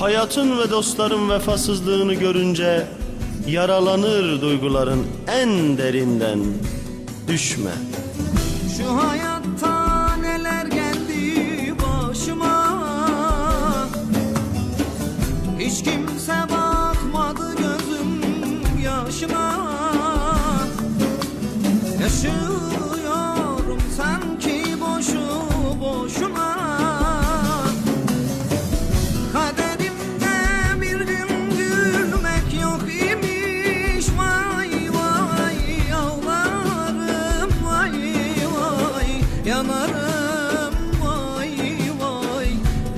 Hayatın ve dostların vefasızlığını görünce yaralanır duyguların en derinden. Düşme. Şu hayatta neler geldi başıma Hiç kimse bakmadı gözüm yaşıma Yaşıyorum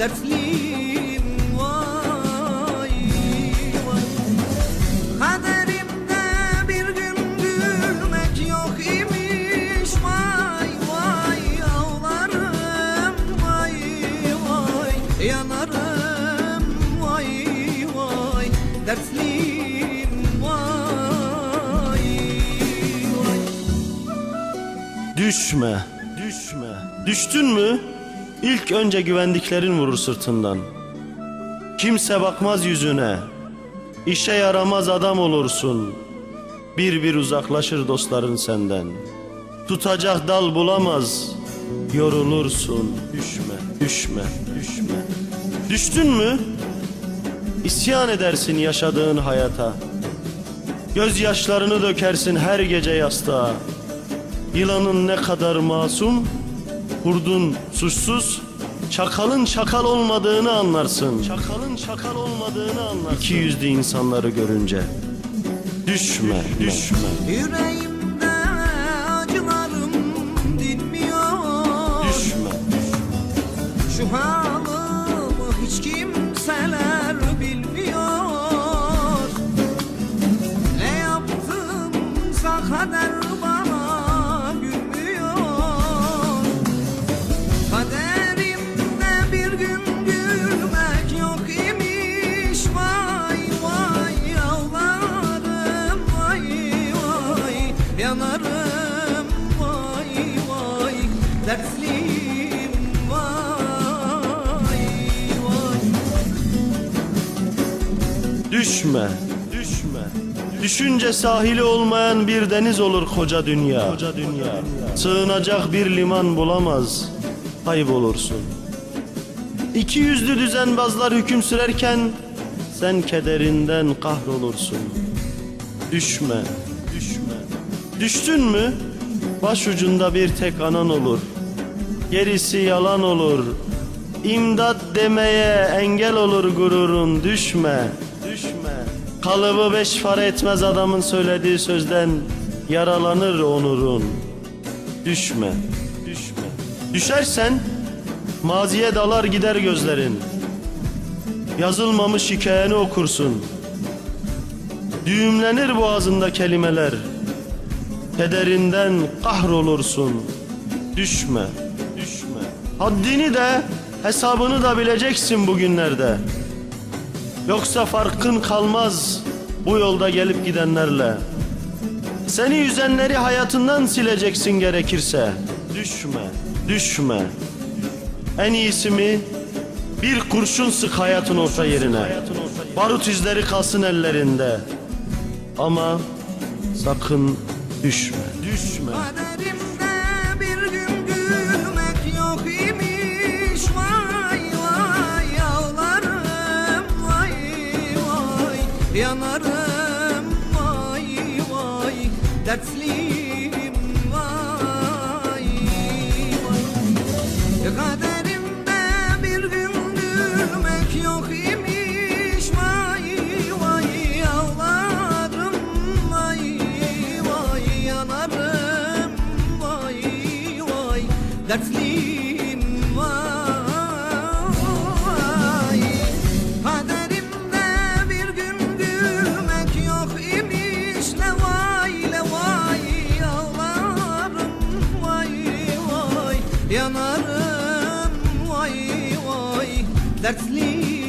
dertliyim vay vay Kaderimde bir gün gülmek yok imiş Vay vay ağlarım vay vay Yanarım vay vay dertliyim vay vay Düşme. Düşme. Düştün mü? İlk önce güvendiklerin vurur sırtından. Kimse bakmaz yüzüne. İşe yaramaz adam olursun. Bir bir uzaklaşır dostların senden. Tutacak dal bulamaz. Yorulursun. Düşme, düşme, düşme. Düştün mü? İsyan edersin yaşadığın hayata. Gözyaşlarını dökersin her gece yastığa. Yılanın ne kadar masum, kurdun suçsuz, çakalın çakal olmadığını anlarsın. Çakalın çakal olmadığını anlarsın. İki yüzlü insanları görünce. Düşme, düşme. Yüreğimde acılarım dinmiyor Düşme. Şu halımı Düşme, düşme. Düşünce sahili olmayan bir deniz olur koca dünya. Koca dünya. Sığınacak bir liman bulamaz. Kaybolursun. İki yüzlü düzenbazlar hüküm sürerken sen kederinden kahrolursun. Düşme, düşme. Düştün mü? Başucunda bir tek anan olur. Gerisi yalan olur. İmdat demeye engel olur gururun. Düşme, düşme. Kalıbı beş para etmez adamın söylediği sözden yaralanır onurun. Düşme, düşme. Düşersen maziye dalar gider gözlerin. Yazılmamış hikayeni okursun. Düğümlenir boğazında kelimeler. Kederinden kahrolursun. Düşme. Haddini de hesabını da bileceksin bugünlerde. Yoksa farkın kalmaz bu yolda gelip gidenlerle. Seni yüzenleri hayatından sileceksin gerekirse. Düşme, düşme. En iyisi mi? Bir kurşun sık hayatın orta yerine. Barut izleri kalsın ellerinde. Ama sakın düşme. Düşme. Yanarım vay vay dertliyim vay vay. Kaderimde bir gün gülmek yok imiş Vay vay ağlarım vay vay. Yanarım vay vay dertliyim Yanarım. Vay vay dertli